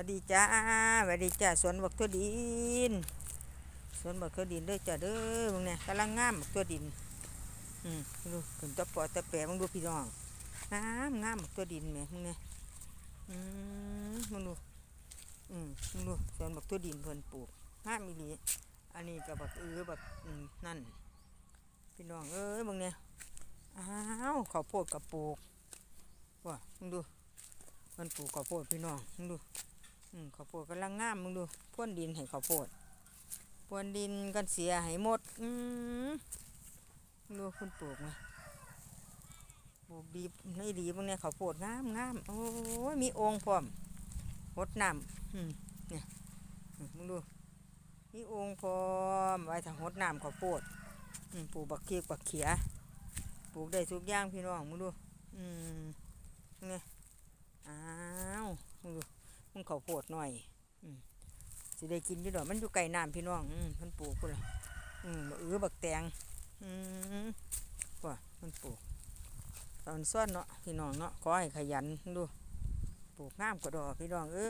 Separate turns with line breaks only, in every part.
วัสดีจ้าสวัสดีจ้าสวนบักทั่วดิน สวนบักทั่วดินเด้อจ้าเด้อมึงเนี่ยกำลังงามบักทั่วดิน อืมดูขึ้นตะปอตะแปะมึงดูพี่น้องงามงามบักทั่วดินแหม่มึงเนี่ยอืมมึงดูอืมมึงดูสวนบักทั่วดินเพิ่นปลูกงามอีหลีอันนี้ก็บักเอือบักอืมนั่น พี่น้องเอ้ยมึงเนี่ยอ้าวข้าวโพดกับปลูกว่ะมึงดูมันปลูกข้าวโพดพี่น้องมึงดู ข้าวโพดกำลังงามมึงดูพ่นดินให้ข้าวโพดพ่นดินกันเสียให้หมด อืมดูคุณปลูกไหมปลูกดีไม่ดีบางเนี่ยข้าวโพดงามงามโอ้ยมีองค์พร้อมหดน้ำอืมเนี่ยมึงดูมีองค์พร้อมไว้ถ้าหดน้ำข้าวโพดปลูกบักเคียบักเขียปลูกได้ทุกอย่างพี่น้องมึงดูอืมเนี่ยอ้าวมึงดู มึงเขาวโพดหน่อยสิได้กินอยู่ดอกมันอยู่ไกลน้ำพี่น้องมันปลูกพุ่นละอืมบักเออบักแตงอืมว่ามันปลูกตอนซ่อนเนาะพี่น้องเนาะขอให้ขยันดูปลูกงามกว่าดอกพี่น้องเอ้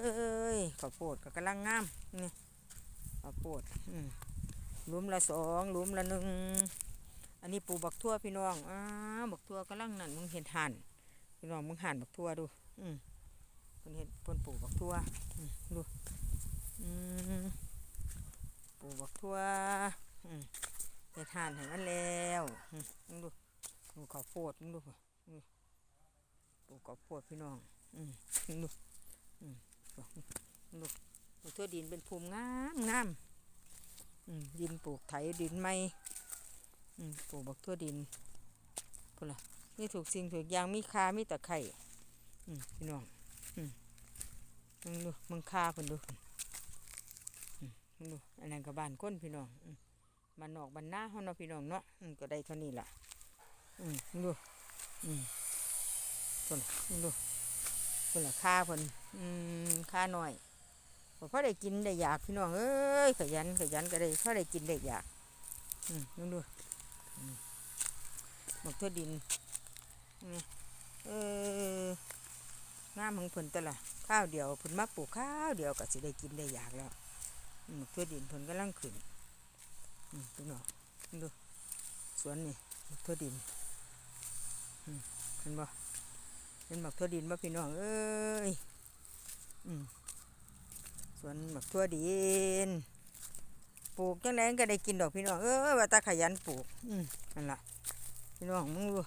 ยข้าวโพดก็กำลังงามนี่ข้าวโพดอืมหลุมละสองหลุมละหนึ่งอันนี้ปลูกบักทั่วพี่น้องอ้าวบักทั่วกำลังนั่นมึงเห็นห่านพี่น้องมึงหันบักทั่วดู อืม พิ่นเห็ดเพิ่นปลูกบักทั่วดูปลูกบักทั่วเห็ดหันให้มันแล้วดูดูข้าวโพดดูปลูกข้าวโพดพี่น้องอืมมึงดูอืมมึงดูกทั่วดินเป็นภูมิงามงามดินปลูกไถดินไม้ปลูกบักทั่วดินพุ่นละนี่ถูกสิ่งถูกยางมีคามีตะไคร่พี่น้อง มึงดูมึงคาเพิ่นดูมึงดูอันนั้นก็บ้านก้นพี่น้องมบ้านนอกบ้านหน้าเฮาเนาะพี่น้องเนาะก็ได้เท่านี้ล่ะมึงดูอืมเพิ่นมึงดูเพิ่นละคาเพิ่าหน่อยพอได้กินได้อยากพี่น้องเอ้ยขยันขยันก็ได้พอได้กินได้อยากมึงดูอืมหมกทั่วดินเออามของเพิ่นแต่ละข้าวเดียวเพิ่นมาปลูกข้าวเดียวก็สิได้กินได้อยากแล้วอืมทั่วดินเพิ่นกำลังขึ้นอืมพี่น้องดูสวนนี่บักทั่วดินเห็นบ่เป็นบักทั่วดินบ่พี่น้องเอ้ยสวนบักทั่วดิน ปลูกจังไดก็ได้กินดอกพี่น้องเอ้ยว่าตาขยันปลูกอืมนั่นล่ะพี่น้องมึงดู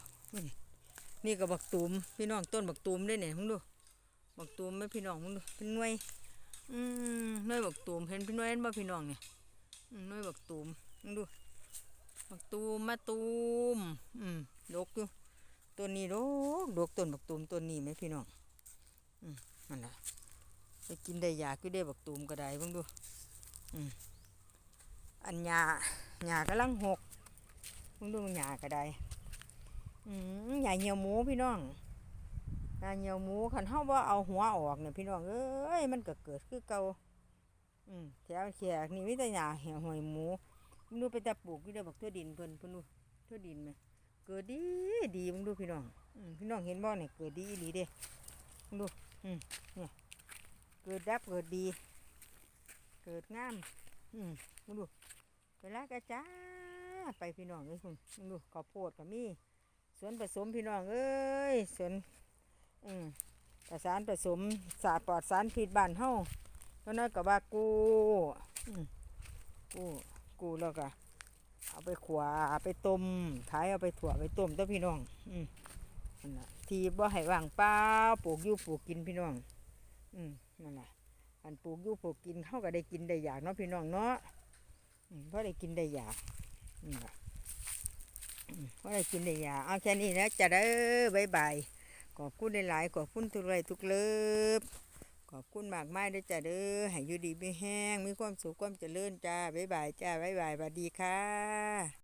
นี่ก็บักตูมพี่น้องต้นบักตูมด้วยเนี่ยมึงดู บักตูมไหมพี่น้องมึงดูเป็นหน่วย อืมหน่วยบักตูมเห็นพี่น่วยเห็นบ่พี่น้องเนี่ยหน่วยบักตูมมึงดูบักตูมมาตูม อืมดกอยู่ต้นนี้ดกดกต้นบักตูมต้นนี้ไหมพี่น้อง อืมนั่นแหละไปกินได้ยากก็ได้บักตูมก็ได้มึงดูอืมอันหญ้าหญ้ากำลังหกมึงดูหญ้าก็ได้ อืมใหญ่เหี่ยวหมูพี่น้อง ใหญ่เหี่ยวหมูคันเฮาบ่เอาหัวออกเนี่ยพี่น้องเอ้ยมันก็เกิดคือเก่าอืมแถวแขกนี่มีแต่หญ้าเหี่ยวหอยหมูมึงดูไปแต่ปลูกอยู่เด้อบักทั่วดินเพิ่นเพิ่นดูทั่วดินแม่เกิดดีดีมึงดูพี่น้องอืมพี่น้องเห็นบ่เนี่ยเกิดดีอีหลีเด้มึงดูอืมเนี่ยเกิดดับเกิดดี เกิดงามอืมมึงดูเวลากระจ้าไปพี่น้องเอ้ยคุณมึงดูข้าวโพดก็มีสวนผสมพี่น้องเอ้ยสวน อืมสานผสมสารปลอดสารพิษบ้านเฮาแล้วน้อยกับว่ากูกูกูแล้วก็เอาไปขวาเอาไปต้มขายเอาไปถั่วไปต้มเจ้าพี่น้อง อืมนั่นแหละทีบ่ให้ว่างเปล่าปลูกยู่ปลูกกินพี่น้อง อืมนั่นแหละอันปลูกยู่ปลูกกินเขาก็ได้กินได้อยากเนาะพี่น้องเนาะเพราะได้กินได้อยากนี่แหละได้กินได้อยากเอาแค่นี้นะจะเด้อบายบาย ขอบคุณหลายๆขอบคุณทุกไรทุกเลิฟขอบคุณมากมายด้วยจ้าเด้อให้อยู่ดีไม่แห้งมีความสุขความเจริญจ้าบายบายจ้าบายบายสวัสดีค่ะ